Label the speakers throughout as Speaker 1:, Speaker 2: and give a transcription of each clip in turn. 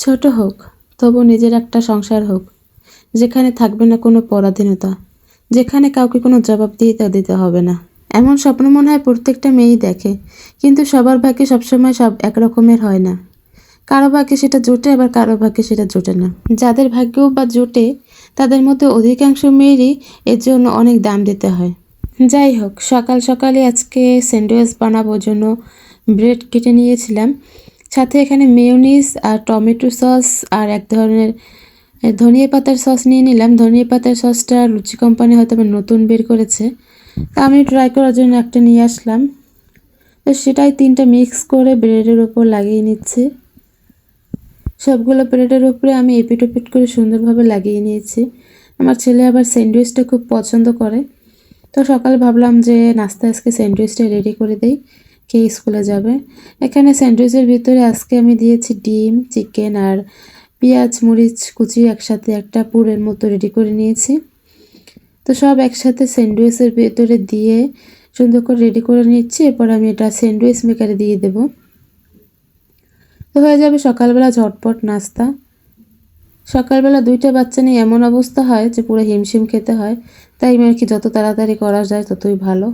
Speaker 1: ছোট হোক তবু নিজের একটা সংসার হোক, যেখানে থাকবে না কোনো পরাধীনতা, যেখানে কাউকে কোনো জবাব জবাবদিহিতা দিতে হবে না। এমন স্বপ্ন মনে হয় প্রত্যেকটা মেয়েই দেখে, কিন্তু সবার ভাগ্যে সবসময় সব একরকমের হয় না। কারও ভাগ্যে সেটা জোটে, আবার কারও ভাগ্যে সেটা জোটে না। যাদের ভাগ্যেও বা জোটে, তাদের মধ্যে অধিকাংশ মেয়েরই এর জন্য অনেক দাম দিতে হয়। যাই হোক, সকাল সকালে আজকে স্যান্ডউইচ বানাবোর জন্য ব্রেড কেটে নিয়েছিলাম। সাথে এখানে মেয়োনিজ আর টমেটো সস আর এক ধরনের ধনিয়া পাতার সস নিয়ে নিলাম। ধনিয়া পাতার সসটা লুচি কোম্পানি হয়তো নতুন বের করেছে। তা আমি ট্রাই করার জন্য একটা নিয়ে আসলাম। তো সেটাই তিনটা মিক্স করে ব্রেডের ওপর লাগিয়ে নিচ্ছি। সবগুলো ব্রেডের উপরে আমি এপিট ওপিট করে সুন্দরভাবে লাগিয়ে নিয়েছি। আমার ছেলে আবার স্যান্ডউইচটা খুব পছন্দ করে। তো সকালে ভাবলাম যে নাস্তা আজকে স্যান্ডউইচটা রেডি করে দেই। খেয়ে স্কুলে যাবে? এখানে স্যান্ডউইচের ভিতরে আজকে আমি দিয়েছি ডিম, চিকেন আর পেঁয়াজ, মরিচ, কুচি একসাথে একটা পুরের মতো রেডি করে নিয়েছি। তো সব একসাথে স্যান্ডউইচের ভিতরে দিয়ে সুন্দর করে রেডি করে নিচ্ছি। এরপর আমি এটা স্যান্ডউইচ মেকারে দিয়ে দেবো। তো হয়ে যাবে সকালবেলা ঝটপট নাস্তা। সকালবেলা দুইটা বাচ্চা নিয়ে এমন অবস্থা হয় যে পুরো হিমশিম খেতে হয়। তাই আর কি যত তাড়াতাড়ি করা যায় ততই ভালো।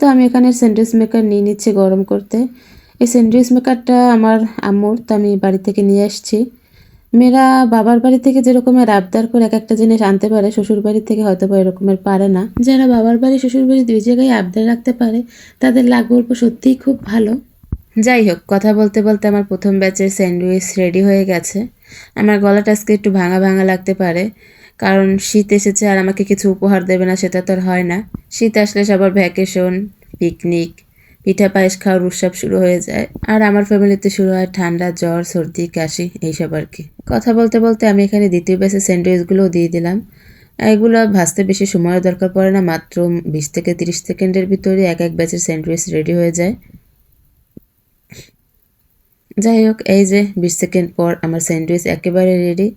Speaker 1: তো আমি এখানে স্যান্ডউইচ মেকার নিয়ে নিচ্ছি গরম করতে। এই স্যান্ডউইচ মেকারটা আমার আম্মুর, তো আমি বাড়ি থেকে নিয়ে আসছি। মেয়েরা বাবার বাড়ি থেকে যেরকমের আবদার করে এক একটা জিনিস আনতে পারে শ্বশুর বাড়ি থেকে হয়তো বা এরকমের পারে না। যারা বাবার বাড়ি শ্বশুর বাড়ি দুই জায়গায় আবদার রাখতে পারে, তাদের লাগ গল্প সত্যিই খুব ভালো। যাই হোক, কথা বলতে বলতে আমার প্রথম ব্যাচের স্যান্ডউইচ রেডি হয়ে গেছে। আমার গলাটা আজকে একটু ভাঙা ভাঙা লাগতে পারে, কারণ শীত এসেছে আর আমাকে কিছু উপহার দেবে না, সেটা তো আর হয় না। শীত আসলে সবার ভ্যাকেশন পিকনিক পিঠা পায়েস খাওয়ার উৎসব শুরু হয়ে যায়, আর আমার ফ্যামিলিতে শুরু হয় ঠান্ডা, জ্বর, সর্দি, কাশি, এইসব আর কি। কথা বলতে বলতে আমি এখানে দ্বিতীয় ব্যাচের স্যান্ডউইচগুলোও দিয়ে দিলাম। এগুলো ভাজতে বেশি সময়ের দরকার পড়ে না, মাত্র বিশ থেকে তিরিশ সেকেন্ডের ভিতরে এক এক ব্যাচের স্যান্ডউইচ রেডি হয়ে যায়। যাই হোক এই যে বিশ সেকেন্ড পর আমার স্যান্ডউইচ একেবারে রেডি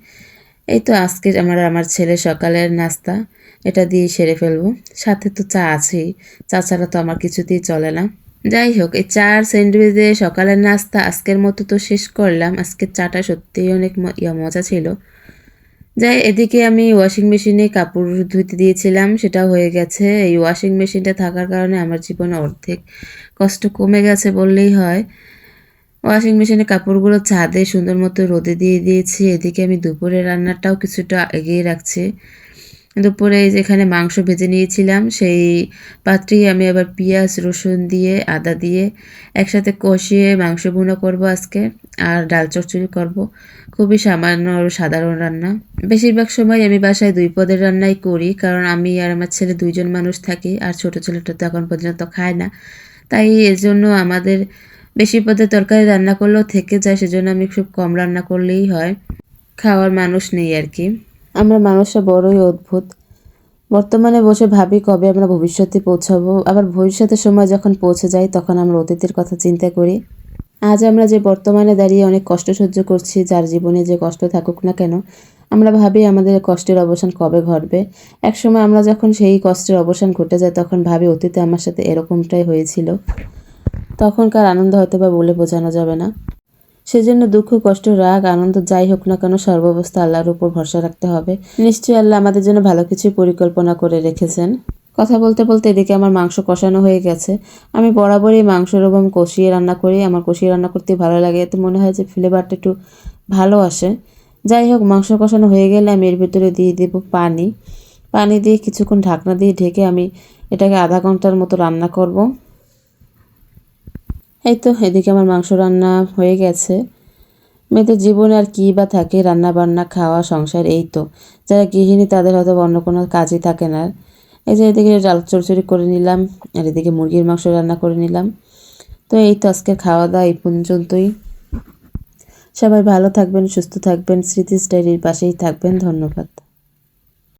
Speaker 1: এই তো আজকে আমার আমার ছেলে সকালের নাস্তা, এটা দিয়ে সেরে ফেলব। সাথে তো চা আছেই, চা ছাড়া তো আমার কিছুতেই চলে না। যাই হোক এই চার স্যান্ডউইচ দিয়ে সকালের নাস্তা আজকের মতো তো শেষ করলাম। আজকের চাটা সত্যিই অনেক মজা ছিল। যাই, এদিকে আমি ওয়াশিং মেশিনে কাপড় ধুতে দিয়েছিলাম, সেটা হয়ে গেছে। এই ওয়াশিং মেশিনটা থাকার কারণে আমার জীবনে অর্ধেক কষ্ট কমে গেছে বললেই হয়। ওয়াশিং মেশিনে কাপড়গুলো ছাদে সুন্দর মতো রোদে দিয়ে দিয়েছি। এদিকে আমি দুপুরে রান্নাটাও কিছুটা এগিয়ে রাখছি। দুপুরে যেখানে মাংস ভেজে নিয়েছিলাম, সেই পাত্রেই আমি আবার পেঁয়াজ, রসুন দিয়ে, আদা দিয়ে একসাথে কষিয়ে মাংস ভুনা করব আজকে। আর ডাল চচ্চড়ি করব। খুবই সামান্য আর সাধারণ রান্না। বেশিরভাগ সময় আমি বাসায় দুই পদের রান্নাই করি, কারণ আমি আর আমার ছেলে দুইজন মানুষ থাকি, আর ছোট ছেলেটা তো এখন পর্যন্ত খায় না। তাই এর জন্য আমাদের বেশি পদে তরকারি রান্না করলেও থেকে যায়, সেজন্য আমি খুব কম রান্না করলেই হয়। খাওয়ার মানুষ নেই আর কি। আমরা মানুষরা বড়ই অদ্ভুত। বর্তমানে বসে ভাবি কবে আমরা ভবিষ্যতে পৌঁছাবো। আবার ভবিষ্যতের সময় যখন পৌঁছে যাই, তখন আমরা অতীতের কথা চিন্তা করি। আজ আমরা যে বর্তমানে দাঁড়িয়ে অনেক কষ্ট সহ্য করছি, যার জীবনে যে কষ্ট থাকুক না কেন, আমরা ভাবি আমাদের কষ্টের অবসান কবে ঘটবে। একসময় আমরা যখন সেই কষ্টের অবসান ঘটে যায়, তখন ভাবি অতীতে আমার সাথে এরকমটাই হয়েছিল। তখনকার আনন্দ হয়তো বা বলে বোঝানো যাবে না। সেজন্য দুঃখ, কষ্ট, রাগ, আনন্দ যাই হোক না কেন সর্বাবস্থা আল্লাহর উপর ভরসা রাখতে হবে। নিশ্চয়ই আল্লাহ আমাদের জন্য ভালো কিছু পরিকল্পনা করে রেখেছেন। কথা বলতে বলতে এদিকে আমার মাংস কষানো হয়ে গেছে। আমি বরাবরই মাংস এরকম কষিয়ে রান্না করি। আমার কষিয়ে রান্না করতে ভালো লাগে। এতে মনে হয় যে ফ্লেভারটা একটু ভালো আসে। যাই হোক, মাংস কষানো হয়ে গেলে আমি এর ভিতরে দিয়ে দেবো পানি। পানি দিয়ে কিছুক্ষণ ঢাকনা দিয়ে ঢেকে আমি এটাকে আধা ঘণ্টার মতো রান্না করব। এই তো, এদিকে আমার মাংস রান্না হয়ে গেছে। মেয়েদের জীবনে আর কী বা থাকে রান্না বান্না, খাওয়া, সংসার, এই তো। যারা গৃহিণী, তাদের হয়তো অন্য কোনো কাজই থাকে না। এই যে এদিকে ডাল চড়চড়ি করে নিলাম, আর এদিকে মুরগির মাংস রান্না করে নিলাম। তো এই তো আজকে খাওয়া দাওয়া এই পর্যন্তই। সবাই ভালো থাকবেন, সুস্থ থাকবেন স্মৃতি স্টাইলির পাশেই থাকবেন। ধন্যবাদ।